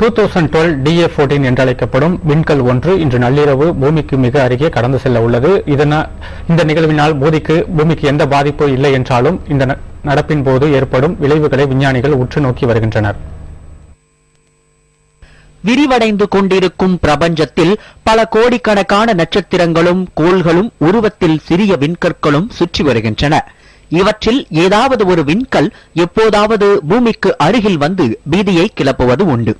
Two thousand twelve DA fourteen என்றழைக்கப்படும் விண்கல் ஒன்று இன்று நள்ளிரவு பூமிக்கு மிக அருகே கடந்து செல்ல உள்ளது. இதனால் இந்த நிகழ்வினால் பூதிக்கு பூமிக்கு எந்த பாதிப்பும் இல்லை என்றாலும் இந்த ந- நடப்பின் போது ஏற்படும் விளைவுகளை விஞ்ஞானிகள் உற்று நோக்கி வருகின்றனர். விரிவடைந்து கொண்டிருக்கும் பிரபஞ்சத்தில் பல கோடிக்கணக்கான நட்சத்திரங்களும் கோள்களும் உருவத்தில் சிறிய விண்கற்களும் சுற்றி வருகின்றன. இவற்றில் ஏதாவது ஒரு விண்கல் எப்போதாவது பூமிக்கு அருகில் வந்து பீதியை கிளப்புவது உண்டு.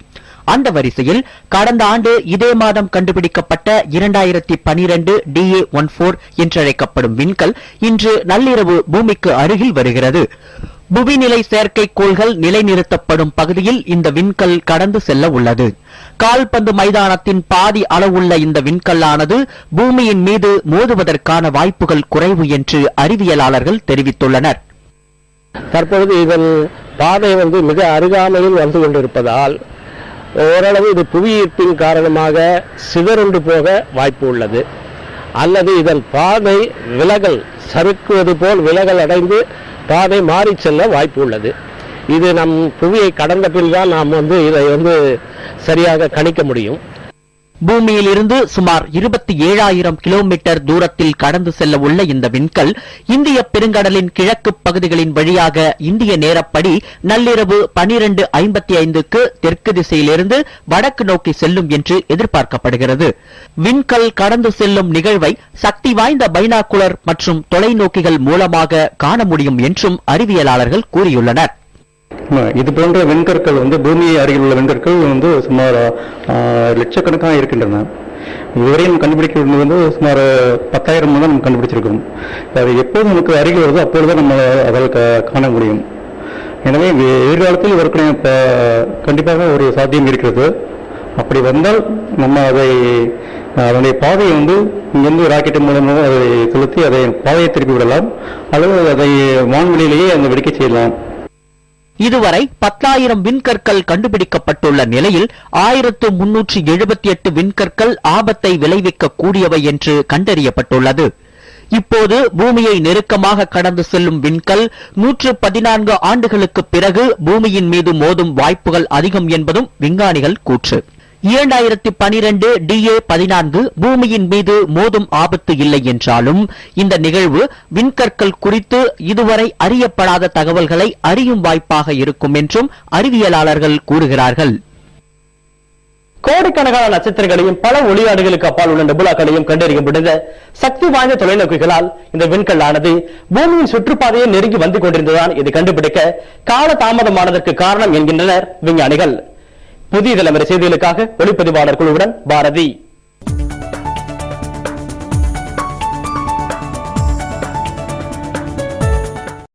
அந்த வரிசையில் கடந்த ஆண்டு இதே மாதம் கண்டுபிடிக்கப்பட்ட இரண்டாயிரத்தி பனிரெண்டு டிஏ ஒன் போர் என்றழைக்கப்படும் விண்கல் இன்று நள்ளிரவு பூமிக்கு அருகில் வருகிறது. புவிநிலை செயற்கைக்கோள்கள் நிலைநிறுத்தப்படும் பகுதியில் இந்த விண்கல் கடந்து செல்ல உள்ளது. கால்பந்து மைதானத்தின் பாதி அளவுள்ள இந்த விண்கல்லானது பூமியின் மீது மோதுவதற்கான வாய்ப்புகள் குறைவு என்று அறிவியலாளர்கள் தெரிவித்துள்ளனர். தற்பொழுது இதன் பாதை வந்து மிக அருகாமையில் வந்து கொண்டிருப்பதால் ஓரளவு இது புவியீர்ப்பின் காரணமாக சிதறுண்டு போக வாய்ப்பு உள்ளது. அல்லது இதன் பாதை விலகல் சறுக்குவது போல் விலகல் அடைந்து பாதை மாறி செல்ல வாய்ப்பு உள்ளது இது நம் புவியை கடந்த பின் தான் நாம் வந்து இதை வந்து சரியாக கணிக்க முடியும். பூமியிலிருந்து சுமார் இருபத்தி ஏழாயிரம் கிலோமீட்டர் தூரத்தில் கடந்து செல்ல உள்ள இந்த விண்கல் இந்திய பெருங்கடலின் கிழக்கு பகுதிகளின் வழியாக இந்திய நேரப்படி நள்ளிரவு பனிரெண்டு ஐம்பத்தி ஐந்துக்கு தெற்கு திசையிலிருந்து வடக்கு நோக்கி செல்லும் என்று எதிர்பார்க்கப்படுகிறது. விண்கல் கடந்து செல்லும் நிகழ்வை சக்தி வாய்ந்த பைனாகுலர் மற்றும் தொலைநோக்கிகள் மூலமாக காண முடியும் என்றும் அறிவியலாளர்கள் கூறியுள்ளனர். இது போன்ற வெண்கற்கள் வந்து பூமி அருகில் உள்ள வெண்கற்கள் வந்து சுமார் லட்சக்கணக்காக இருக்கின்றன. இதுவரையும் கண்டுபிடிக்கிறது வந்து சுமார் பத்தாயிரம் தான் நம்ம கண்டுபிடிச்சிருக்கோம் அது எப்போது நமக்கு அருகில் வருதோ அப்பொழுது நம்ம அதை காண முடியும். எனவே எதிர்காலத்தில் இதற்கு கண்டிப்பாக ஒரு சாத்தியம் இருக்கிறது. அப்படி வந்தால் நம்ம அதை அதனுடைய பாதையை வந்து இங்கிருந்து ராக்கெட் மூலமாக அதை செலுத்தி அதை பாதையை திருப்பி விடலாம். அல்லது அதை வான்வெளியிலேயே அங்கே வெடிக்க செய்யலாம். இதுவரை பத்தாயிரம் விண்கற்கள் கண்டுபிடிக்கப்பட்டுள்ள நிலையில் ஆயிரத்து முன்னூற்றி எழுபத்தி எட்டு விண்கற்கள் ஆபத்தை விளைவிக்க கூடியவை என்று கண்டறியப்பட்டுள்ளது. இப்போது பூமியை நெருக்கமாக கடந்து செல்லும் விண்கல் நூற்று பதினான்கு ஆண்டுகளுக்கு பிறகு பூமியின் மீது மோதும் வாய்ப்புகள் அதிகம் என்பதும் விஞ்ஞானிகள் கூற்று. இரண்டாயிரத்தி பனிரெண்டு டிஏ பதினான்கு பூமியின் மீது மோதும் ஆபத்து இல்லை என்றாலும் இந்த நிகழ்வு விண்கற்கள் குறித்து இதுவரை அறியப்படாத தகவல்களை அறியும் வாய்ப்பாக இருக்கும் என்றும் அறிவியலாளர்கள் கூறுகிறார்கள். கோடிக்கணக்கான நட்சத்திரங்களையும் பல ஒளியாடுகளுக்கு அப்பால் உள்ள நெபுலாக்களையும் முடிந்த சக்தி வாய்ந்த தொலைநோக்கிகளால் இந்த விண்கல்லானது பூமியின் சுற்றுப்பாதையை நெருங்கி வந்து கொண்டிருந்ததான் இது கண்டுபிடிக்க கால தாமதமானதற்கு காரணம் என்கின்றனர் விஞ்ஞானிகள். புதிய தலைமுறை செய்திகளுக்காக ஒளிப்பதிவாளர் குழுவுடன் பாரதி.